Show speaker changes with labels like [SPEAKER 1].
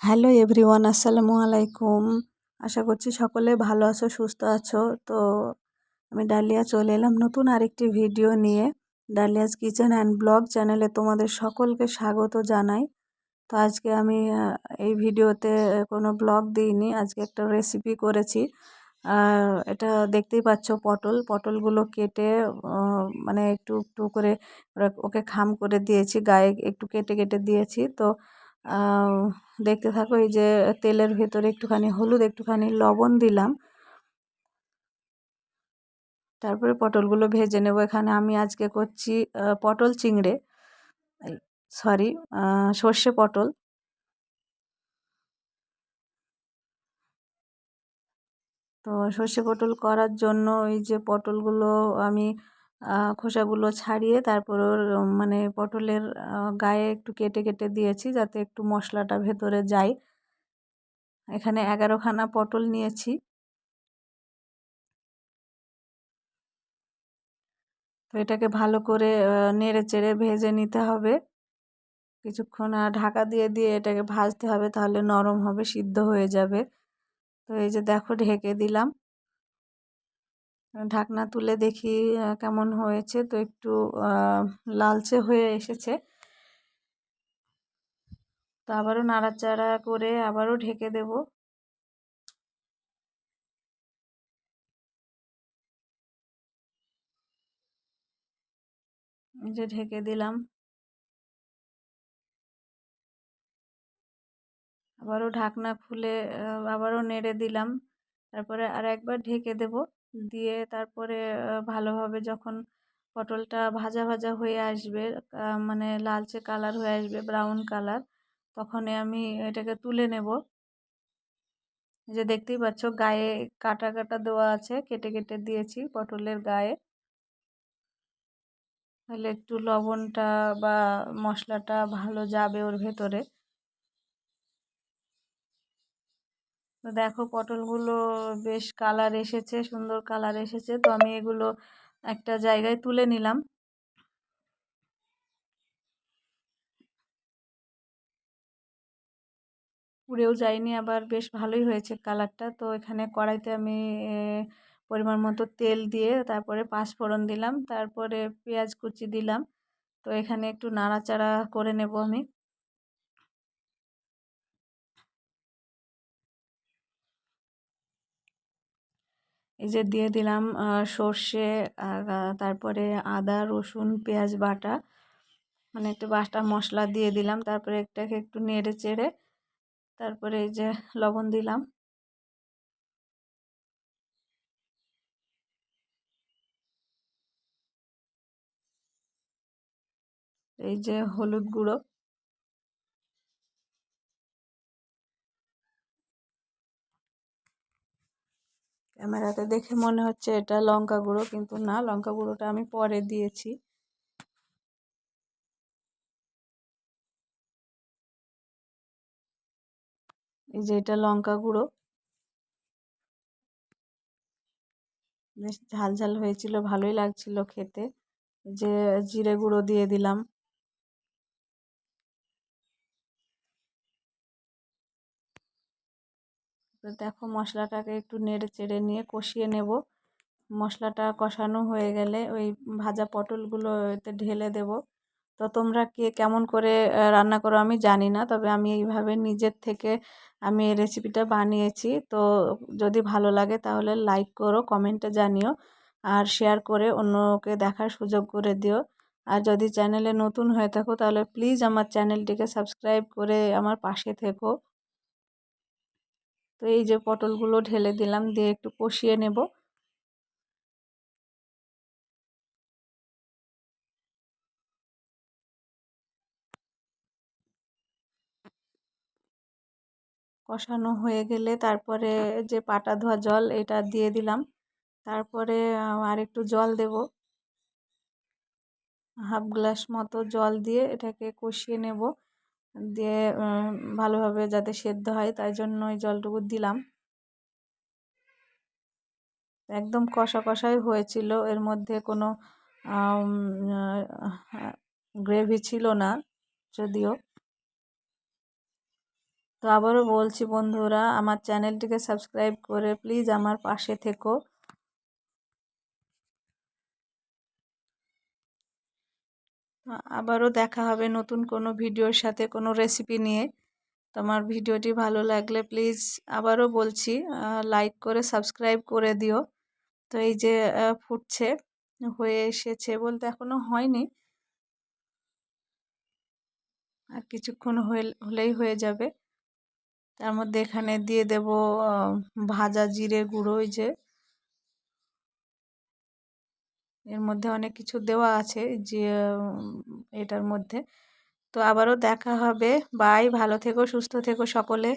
[SPEAKER 1] Hello everyone, আসসালামু আলাইকুম। আশা করছি সকলে ভালো আছো, সুস্থ আছো। তো আমি ডালিয়া চলে এলাম নতুন আরেকটি ভিডিও নিয়ে। ডালিয়াস কিচেন অ্যান্ড ব্লগ চ্যানেলে তোমাদের সকলকে স্বাগত জানাই। তো আজকে আমি এই ভিডিওতে কোনো ব্লগ দিইনি, আজকে একটা রেসিপি করেছি। এটা দেখতেই পাচ্ছ পটল। পটলগুলো কেটে মানে একটু একটু করে ওকে খাম করে দিয়েছি, গায়ে একটু কেটে কেটে দিয়েছি। তো দেখতে থাকো, এই যে তেলের ভেতরে একটুখানি হলুদ, একটুখানি লবণ দিলাম। তারপরে পটলগুলো ভেজে নেব। এখানে আমি আজকে করছি পটল চিংড়ে। সরি সর্ষে পটল। তো সর্ষে পটল করার জন্য এই যে পটলগুলো আমি খোসাগুলো ছাড়িয়ে তারপর ওর মানে পটলের গায়ে একটু কেটে কেটে দিয়েছি যাতে একটু মশলাটা ভেতরে যায়। এখানে এগারোখানা পটল নিয়েছি। তো এটাকে ভালো করে নেড়ে চেড়ে ভেজে নিতে হবে। কিছুক্ষণ ঢাকা দিয়ে দিয়ে এটাকে ভাজতে হবে তাহলে নরম হবে, সিদ্ধ হয়ে যাবে। তো এই যে দেখো, ঢেকে দিলাম। ঢাকনা তুলে দেখি কেমন হয়েছে। তো একটু লালচে হয়ে এসেছে। তো আবারও নাড়াচাড়া করে আবারও ঢেকে দেব। যে ঢেকে দিলাম। আবারও ঢাকনা খুলে আবারও নেড়ে দিলাম। তারপরে আর একবার ঢেকে দেব। দিয়ে তারপরে ভালোভাবে যখন পটলটা ভাজা ভাজা হয়ে আসবে মানে লালচে কালার হয়ে আসবে ব্রাউন কালার, তখনই আমি এটাকে তুলে নেব। যে দেখতেই পাচ্ছ, গায়ে কাটা কাটা দেওয়া আছে, কেটে কেটে দিয়েছি পটলের গায়ে। তাহলে একটু লবণটা বা মশলাটা ভালো যাবে ওর ভেতরে। তো দেখো পটলগুলো বেশ কালার এসেছে, সুন্দর কালার এসেছে। তো আমি এগুলো একটা জায়গায় তুলে নিলাম। পুড়েও যায়নি, আবার বেশ ভালোই হয়েছে কালারটা। তো এখানে কড়াইতে আমি পরিমাণ মতো তেল দিয়ে তারপরে পাঁচফোড়ন দিলাম। তারপরে পেঁয়াজ কুচি দিলাম। তো এখানে একটু নাড়াচাড়া করে নেব আমি। এই যে দিয়ে দিলাম সর্ষে আর তারপরে আদা, রসুন, পেঁয়াজ বাটা। মানে একটু বাটা মশলা দিয়ে দিলাম, তারপরে একটাকে একটু নেড়ে চেড়ে তারপরে এই যে লবণ দিলাম। এই যে হলুদ গুঁড়ো। ক্যামেরাতে দেখে মনে হচ্ছে এটা লঙ্কা গুঁড়ো, কিন্তু না, লঙ্কা গুঁড়োটা আমি পরে দিয়েছি। এই যে এটা লঙ্কা গুঁড়ো। বেশ ঝাল ঝাল হয়েছিল, ভালোই লাগছিল খেতে। যে জিরে গুঁড়ো দিয়ে দিলাম। দেখো মশলাটাকে একটু নেড়ে চেড়ে নিয়ে কষিয়ে নেব। মশলাটা কষানো হয়ে গেলে ওই ভাজা পটলগুলো এতে ঢেলে দেব। তো তোমরা কে কেমন করে রান্না করো আমি জানি না, তবে আমি এইভাবে নিজের থেকে আমি এই রেসিপিটা বানিয়েছি। তো যদি ভালো লাগে তাহলে লাইক করো কমেন্টে জানিও আর শেয়ার করে অন্যকে দেখার সুযোগ করে দিও। আর যদি চ্যানেলে নতুন হয়ে থাকো তাহলে প্লিজ আমার চ্যানেলটিকে সাবস্ক্রাইব করে আমার পাশে থেকো। তো এই যে পটলগুলো ঢেলে দিলাম, দিয়ে একটু কষিয়ে নেব। কষানো হয়ে গেলে তারপরে যে পাটা ধোয়া জল, এটা দিয়ে দিলাম। তারপরে আর একটু জল দেব। হাফ গ্লাস মতো জল দিয়ে এটাকে কষিয়ে নেব। দিয়ে ভালোভাবে যাতে সেদ্ধ হয়, তাই জন্য ওই জলটুকু দিলাম। একদম কষা কষাই হয়েছিল, এর মধ্যে কোনো গ্রেভি ছিল না, যদিও। তো আবারও বলছি বন্ধুরা, আমার চ্যানেলটিকে সাবস্ক্রাইব করে প্লিজ আমার পাশে থেকো। আবারও দেখা হবে নতুন কোনো ভিডিওর সাথে কোনো রেসিপি নিয়ে। তোমার ভিডিওটি ভালো লাগলে প্লিজ আবারও বলছি লাইক করে সাবস্ক্রাইব করে দিও। তো এই যে ফুটছে, হয়ে এসেছে বলতে এখনও হয়নি। আর কিছুক্ষণ হলেই হয়ে যাবে। তার মধ্যে এখানে দিয়ে দেব ভাজা জিরে গুঁড়ো, ওই যে এর মধ্যে অনেক কিছু দেওয়া আছে যে এটার মধ্যে। তো আবারও দেখা হবে। বাই ভালো থেকো, সুস্থ থেকো সকলে।